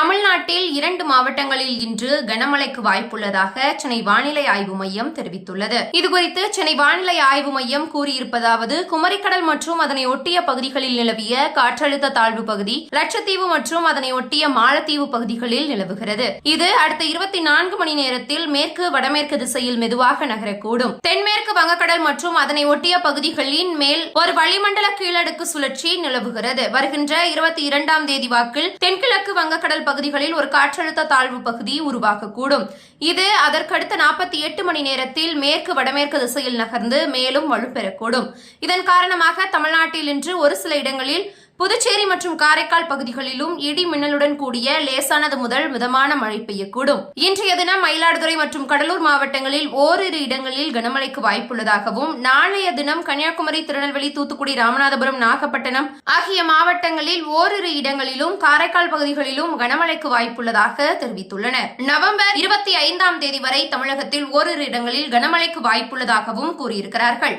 i'm not தமிழ்நாட்டில் இரண்டு மாவட்டங்களில் இன்று கனமழைக்கு வாய்ப்புள்ளதாக சென்னை வானிலை ஆய்வு மையம் தெரிவித்துள்ளது. இதுகுறித்து சென்னை வானிலை ஆய்வு மையம் கூறியிருப்பதாவது குமரிக்கடல் மற்றும் அதனை ஒட்டிய பகுதிகளில் நிலவிய காற்றழுத்த தாழ்வு பகுதி லட்சத்தீவு மற்றும் அதனை ஒட்டிய மாலத்தீவு பகுதிகளில் நிலவுகிறது. இது அடுத்த இருபத்தி நான்கு மணி நேரத்தில் மேற்கு வடமேற்கு திசையில் மெதுவாக நகரக்கூடும். தென்மேற்கு வங்கக்கடல் மற்றும் அதனை ஒட்டிய பகுதிகளின் மேல் ஒரு வளிமண்டல கீழடுக்கு சுழற்சி நிலவுகிறது. வருகின்ற இருபத்தி இரண்டாம் தேதி வாக்கில் தென்கிழக்கு வங்கக்கடல் பகுதிகள் பகுதிகளில் ஒரு காற்றழுத்த தாழ்வு பகுதி உருவாகக்கூடும். இது அதற்கடுத்த நாற்பத்தி எட்டு மணி நேரத்தில் மேற்கு வடமேற்கு திசையில் நகர்ந்து மேலும் வலுப்பெறக்கூடும். இதன் காரணமாக தமிழ்நாட்டில் இன்று ஒரு சில இடங்களில் புதுச்சேரி மற்றும் காரைக்கால் பகுதிகளிலும் இடி மின்னலுடன் கூடிய லேசானது முதல் மிதமான மழை பெய்யக்கூடும். இன்றைய தினம் மயிலாடுதுறை மற்றும் கடலூர் மாவட்டங்களில் ஓரிரு இடங்களில் கனமழைக்கு வாய்ப்புள்ளதாகவும் நாளைய தினம் கன்னியாகுமரி திருநெல்வேலி தூத்துக்குடி ராமநாதபுரம் நாகப்பட்டினம் ஆகிய மாவட்டங்களில் ஓரிரு இடங்களிலும் காரைக்கால் பகுதிகளிலும் கனமழைக்கு வாய்ப்புள்ளதாக தெரிவித்துள்ளனர். நவம்பர் இருபத்தி ஐந்தாம் தேதி வரை தமிழகத்தில் ஓரிரு இடங்களில் கனமழைக்கு வாய்ப்புள்ளதாகவும் கூறியிருக்கிறார்கள்.